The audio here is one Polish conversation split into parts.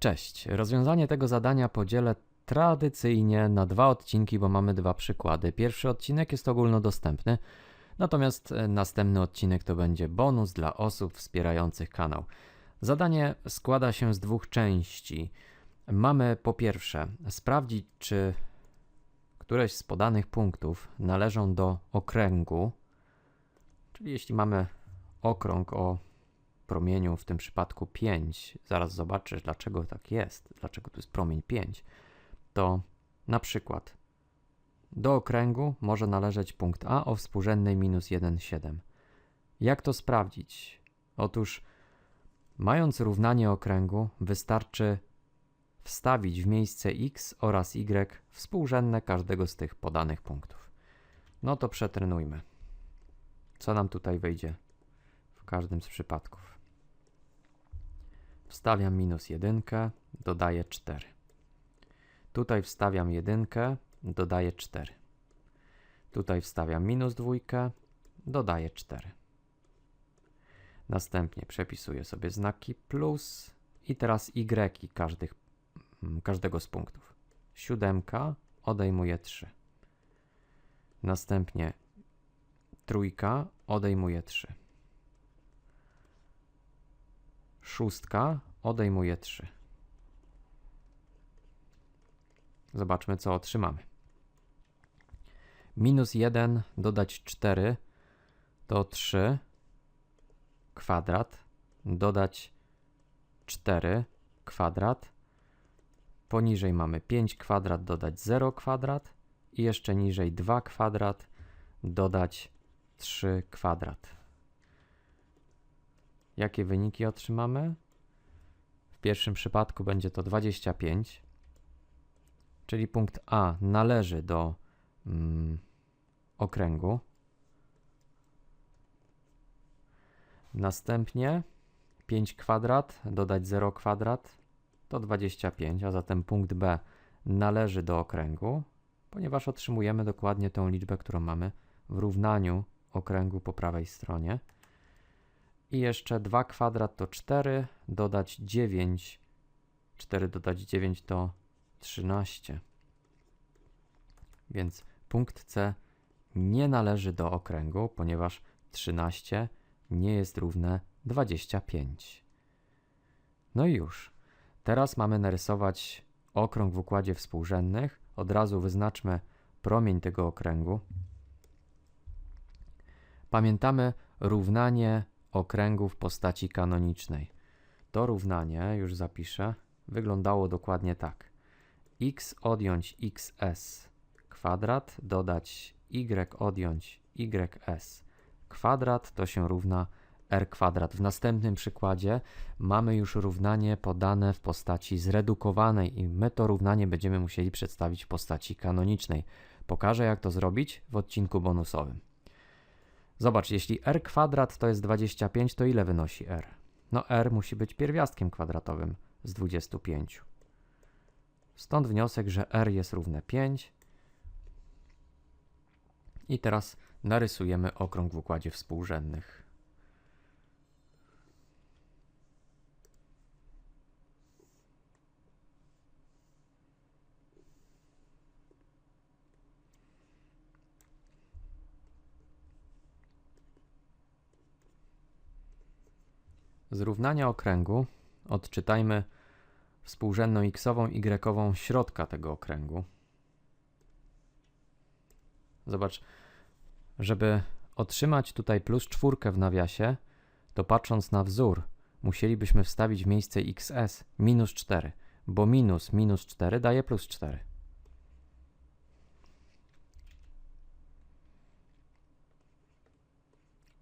Cześć. Rozwiązanie tego zadania podzielę tradycyjnie na dwa odcinki, bo mamy dwa przykłady. Pierwszy odcinek jest ogólnodostępny, natomiast e, następny odcinek to będzie bonus dla osób wspierających kanał. Zadanie składa się z dwóch części. Mamy po pierwsze sprawdzić, czy któreś z podanych punktów należą do okręgu, czyli jeśli mamy okrąg o promieniu, w tym przypadku 5, zaraz zobaczysz dlaczego tak jest, dlaczego tu jest promień 5, to na przykład do okręgu może należeć punkt A o współrzędnej minus 1,7. Jak to sprawdzić? Otóż mając równanie okręgu wystarczy wstawić w miejsce x oraz y współrzędne każdego z tych podanych punktów. No to przetrenujmy. Co nam tutaj wyjdzie w każdym z przypadków? Wstawiam minus 1, dodaję 4. Tutaj wstawiam 1, dodaję 4. Tutaj wstawiam minus 2, dodaję 4. Następnie przepisuję sobie znaki plus i teraz y każdych, mm, każdego z punktów. Siódemka odejmuje 3. Następnie trójka odejmuje 3. Szóstka odejmuje 3. Zobaczmy, co otrzymamy. Minus 1 dodać 4 to 3 kwadrat, dodać 4 kwadrat. Poniżej mamy 5 kwadrat, dodać 0 kwadrat i jeszcze niżej 2 kwadrat, dodać 3 kwadrat. Jakie wyniki otrzymamy? W pierwszym przypadku będzie to 25, czyli punkt A należy do mm, okręgu. Następnie 5 kwadrat dodać 0 kwadrat to 25, a zatem punkt B należy do okręgu, ponieważ otrzymujemy dokładnie tą liczbę, którą mamy w równaniu okręgu po prawej stronie. I jeszcze 2 kwadrat to 4, dodać 9. 4 dodać 9 to 13. Więc punkt C nie należy do okręgu, ponieważ 13 nie jest równe 25. No i już. Teraz mamy narysować okrąg w układzie współrzędnych. Od razu wyznaczmy promień tego okręgu. Pamiętamy równanie okręgu w postaci kanonicznej. To równanie, już zapiszę, wyglądało dokładnie tak. x odjąć xs kwadrat dodać y odjąć ys kwadrat to się równa r kwadrat. W następnym przykładzie mamy już równanie podane w postaci zredukowanej i my to równanie będziemy musieli przedstawić w postaci kanonicznej. Pokażę jak to zrobić w odcinku bonusowym. Zobacz, jeśli r kwadrat to jest 25, to ile wynosi r? No r musi być pierwiastkiem kwadratowym z 25. Stąd wniosek, że r jest równe 5. I teraz narysujemy okrąg w układzie współrzędnych. Z równania okręgu odczytajmy współrzędną x-ową, y-ową środka tego okręgu. Zobacz, żeby otrzymać tutaj plus czwórkę w nawiasie, to patrząc na wzór, musielibyśmy wstawić w miejsce xs minus 4, bo minus minus 4 daje plus 4.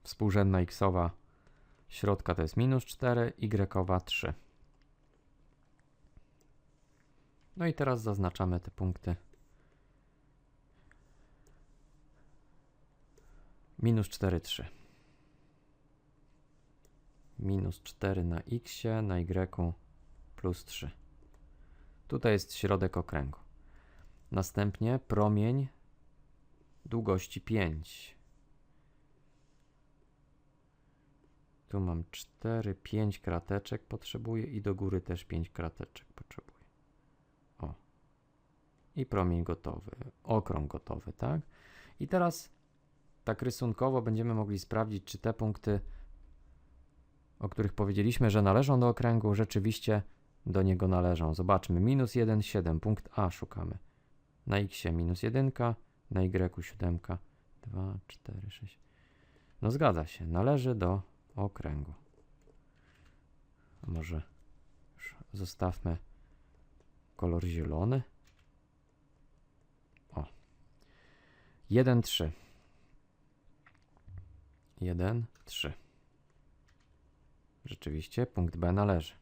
Współrzędna x-owa Środka to jest minus 4, y 3. No i teraz zaznaczamy te punkty. Minus 4, 3. Minus 4 na x, na y plus 3. Tutaj jest środek okręgu. Następnie promień długości 5. Tu mam 4, 5 krateczek potrzebuję i do góry też 5 krateczek potrzebuję. O. I promień gotowy, okrąg gotowy, tak? I teraz tak rysunkowo będziemy mogli sprawdzić, czy te punkty, o których powiedzieliśmy, że należą do okręgu, rzeczywiście do niego należą. Zobaczmy, minus 1, 7, punkt A szukamy. Na x minus 1, na y 7, 2, 4, 6. No zgadza się, należy do okręgu. Może zostawmy kolor zielony. O. 1, 3. 1, 3. Rzeczywiście punkt B należy.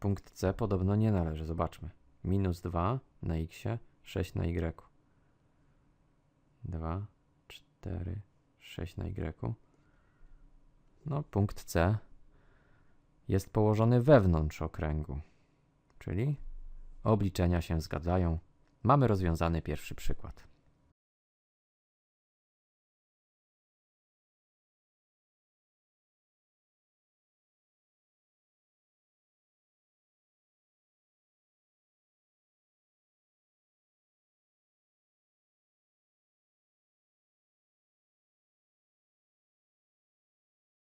Punkt C podobno nie należy. Zobaczmy. Minus 2 na x, 6 na y. 2, 4, 6 na y. No, punkt C jest położony wewnątrz okręgu, czyli obliczenia się zgadzają. Mamy rozwiązany pierwszy przykład.